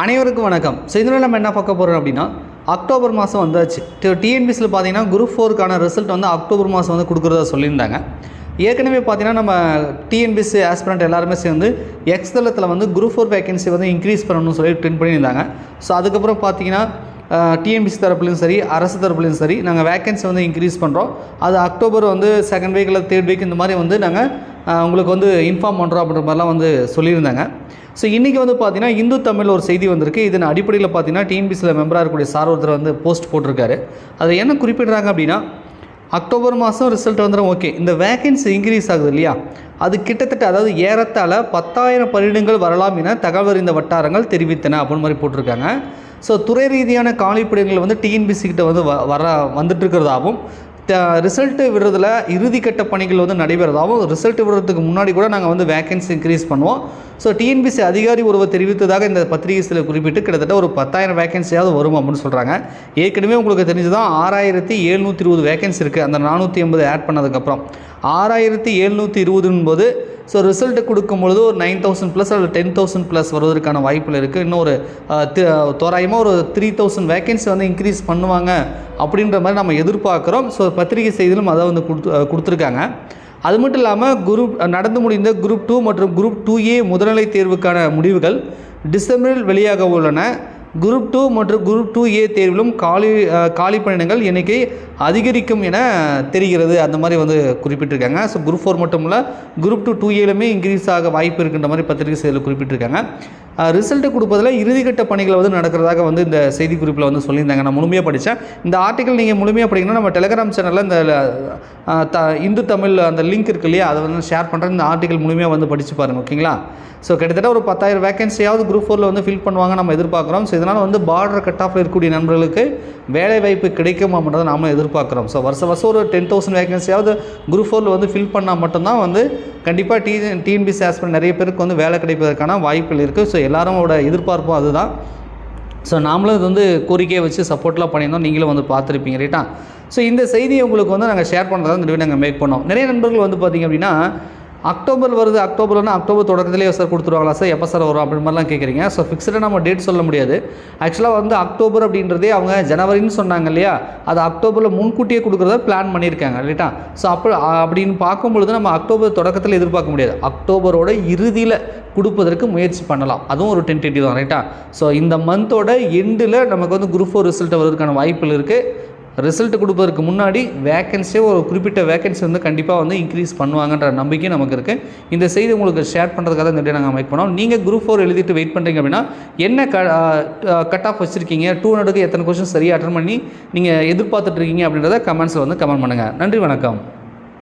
அனைவருக்கும் வணக்கம். ஸோ இதில் நம்ம என்ன பார்க்க போகிறோம் அப்படின்னா அக்டோபர் மாதம் வந்தாச்சு. டிஎன்பிசியில் பார்த்தீங்கன்னா குரூப் ஃபோருக்கான ரிசல்ட் வந்து அக்டோபர் மாதம் வந்து கொடுக்குறதா சொல்லியிருந்தாங்க. ஏற்கனவே பார்த்தீங்கன்னா நம்ம டிஎன்பிசி ஆஸ்பிரண்ட் எல்லாருமே சேர்ந்து எக்ஸ்தலத்தில் வந்து குரூப் ஃபோர் வேகன்சி வந்து இன்க்ரீஸ் பண்ணணும்னு சொல்லி ட்ரெண்ட் பண்ணியிருந்தாங்க. ஸோ அதுக்கப்புறம் பார்த்தீங்கன்னா டிஎன்பிசி தரப்புலையும் சரி அரசு தரப்புலையும் சரி நாங்கள் வேகன்சி வந்து இன்க்ரீஸ் பண்ணுறோம் அது அக்டோபர் வந்து செகண்ட் வீக் இல்லை தேர்ட் வீக் இந்த மாதிரி வந்து நாங்கள் உங்களுக்கு வந்து இன்ஃபார்ம் பண்ணுறோம் அப்படின்ற மாதிரிலாம் வந்து சொல்லியிருந்தாங்க. ஸோ இன்றைக்கி வந்து பார்த்தீங்கன்னா இந்து தமிழ் ஒரு செய்தி வந்திருக்கு. இதன் அடிப்படையில் பார்த்தீங்கன்னா டிஎன்பிசியில் மெம்பராக இருக்கக்கூடிய சார் ஒருத்தர் வந்து போஸ்ட் போட்டிருக்காரு. அதை என்ன குறிப்பிடுறாங்க அப்படின்னா அக்டோபர் மாதம் ரிசல்ட் வந்துடும் ஓகே இந்த வேகன்சி இன்க்ரீஸ் ஆகுது இல்லையா? அது கிட்டத்தட்ட அதாவது ஏறத்தாழ பத்தாயிரம் பணியிடங்கள் வரலாம் என தகவல் அறிந்த வட்டாரங்கள் தெரிவித்தன அப்படின்னு மாதிரி போட்டிருக்காங்க. ஸோ துறை ரீதியான காலிப்பணிகள் வந்து டிஎன்பிசி கிட்ட வந்து வ வர வந்துட்டு இருக்கிறதாகவும் ரிசல்ட்டு விடுறதுல இறுதிக்கட்ட பணிகள் வந்து நடைபெறதாகவும் ரிசல்ட் விடுறதுக்கு முன்னாடி கூட நாங்கள் வந்து வேகன்சி இன்க்ரீஸ் பண்ணுவோம். ஸோ டிஎன்பிசி அதிகாரி ஒருவர் தெரிவித்ததாக இந்த பத்திரிகை சில குறிப்பிட்டு கிட்டத்தட்ட ஒரு பத்தாயிரம் வேகன்சியாவது வரும் அப்படின்னு சொல்கிறாங்க ஏற்கனவே உங்களுக்கு தெரிஞ்சுதான் ஆறாயிரத்தி எழுநூற்றி இருபது வேகன்சி இருக்குது அந்த நானூற்றி எண்பது ஆட் பண்ணதுக்கப்புறம் ஆறாயிரத்தி எழுநூற்றி இருபதுன்னு போது ஸோ ரிசல்ட்டு கொடுக்கும் பொழுது ஒரு நைன் தௌசண்ட் ப்ளஸ் அல்லது டென் தௌசண்ட் ப்ளஸ் வருவதற்கான வாய்ப்பில் இருக்குது இன்னும் ஒரு தோராயமாக ஒரு த்ரீ தௌசண்ட் வேகன்சி வந்து இன்க்ரீஸ் பண்ணுவாங்க அப்படின்ற மாதிரி நம்ம எதிர்பார்க்குறோம். ஸோ பத்திரிகை செய்தியிலும் அதை வந்து கொடுத்து கொடுத்துருக்காங்க. அது மட்டும் இல்லாமல் குரூப் நடந்து முடிந்த குரூப் டூ மற்றும் குரூப் டூ ஏ முதுநிலை தேர்வுக்கான முடிவுகள் டிசம்பரில் வெளியாக உள்ளன. குரூப் டூ மற்றும் குரூப் டூ ஏ தேர்விலும் காலி காலி பணியிடங்கள் எண்ணிக்கை அதிகரிக்கும் என தெரிகிறது. அந்த மாதிரி வந்து குறிப்பிட்டிருக்காங்க. ஸோ குரூப் ஃபோர் மட்டும் இல்லை குரூப் டூ டூ ஏலுமே இன்க்ரீஸ் ஆக வாய்ப்பு இருக்கின்ற மாதிரி பத்திரிகை செய்தியில் குறிப்பிட்டிருக்காங்க. ரிசல்ட்டு கொடுப்பதில் இறுதிக்கட்ட பணிகள் வந்து நடக்கிறதாக வந்து இந்த செய்தி குறிப்பில் வந்து சொல்லியிருந்தாங்க. நான் முழுமையாக படித்தேன் இந்த ஆர்டிக்கல் நீங்கள் முழுமையாக படிக்கணும்னா நம்ம டெலிகிராம் சேனலில் இந்த த இந்து தமிழ் அந்த லிங்க் இருக்கு இல்லையா? அதை வந்து ஷேர் பண்ணுறேன் இந்த ஆர்டிக்கல் முழுமையாக வந்து படித்து பாருங்கள் ஓகேங்களா ஸோ கிட்டத்தட்ட ஒரு பத்தாயிரம் வேகன்சியாவது குரூப் ஃபோரில் வந்து ஃபில் பண்ணுவாங்க நம்ம எதிர்பார்க்குறோம். ஸோ இதனால் வந்து பார்டர் கட் ஆஃபில் இருக்கக்கூடிய நண்பர்களுக்கு வேலை வாய்ப்பு கிடைக்குமா மட்டும் நாமளும் எதிர்பார்க்குறோம். ஸோ வருஷம் வருஷம் ஒரு டென் தௌசண்ட் வேகன்சியாவது குரூப் ஃபோரில் வந்து ஃபில் பண்ணால் மட்டும்தான் வந்து கண்டிப்பாக டி டிஎன்பிசி ஆஸ்பிரண்ட் நிறைய பேருக்கு வந்து வேலை கிடைப்பதற்கான வாய்ப்புகள் இருக்குது ஸோ எல்லாரோட எதிர்பார்ப்பும் அதுதான். ஸோ நாமளும் இது வந்து கோரிக்கையை வச்சு சப்போர்ட்லாம் பண்ணியிருந்தோம். நீங்களும் வந்து பார்த்துருப்பீங்க ரைட்டா ஸோ இந்த செய்தியை உங்களுக்கு வந்து நாங்கள் ஷேர் பண்ணுறதா இந்த நாங்கள் மேக் பண்ணோம். நிறைய நண்பர்கள் வந்து பார்த்திங்க அப்படின்னா அக்டோபர் வருது அக்டோபர்னா அக்டோபர் தொடக்கத்திலேயே சார் கொடுத்துருவாங்களா சார் எப்போ சார் வரும் அப்படி மாதிரிலாம் கேட்குறீங்க ஸோ ஃபிக்ஸ்டாக நம்ம டேட் சொல்ல முடியாது. ஆக்சுவலாக வந்து அக்டோபர் அப்படின்றதே அவங்க ஜனவரின்னு சொன்னாங்க இல்லையா? அது அக்டோபரில் முன்கூட்டியே கொடுக்குறத பிளான் பண்ணியிருக்காங்க ரைட்டா ஸோ அப்போ அப்படின்னு பார்க்கும் பொழுது நம்ம அக்டோபர் தொடக்கத்தில் எதிர்பார்க்க முடியாது. அக்டோபரோட இறுதியில் கொடுப்பதற்கு முயற்சி பண்ணலாம். அதுவும் ஒரு டென்டேட்டிவ் தான் ரைட்டா ஸோ இந்த மந்தோட எண்டில் நமக்கு வந்து குரூப் ஃபோர் ரிசல்ட் வருவதற்கான வாய்ப்புகள் இருக்குது ரிசல்ட் கொடுப்பதற்கு முன்னாடி வேக்கன்சியே ஒரு குறிப்பிட்ட வேக்கன்சி வந்து கண்டிப்பாக வந்து இன்க்ரீஸ் பண்ணுவாங்கன்ற நம்பிக்கை நமக்கு இருக்குது இந்த செய்தி உங்களுக்கு ஷேர் பண்ணுறதுக்காக இந்த டே நாங்கள் மேக் பண்ணோம் நீங்கள் குரூப் ஃபோர் எழுதிட்டு வெயிட் பண்ணுறீங்க அப்படின்னா என்ன க கட் ஆஃப் வச்சுருக்கீங்க? டூ ஹண்ட்ரடுக்கு எத்தனை கொஸ்டின் சரியாக அட்டன் பண்ணி நீங்கள் எதிர்பார்த்துட்ருக்கீங்க அப்படின்றத கமெண்ட்ஸில் வந்து கமெண்ட் பண்ணுங்கள் நன்றி வணக்கம்.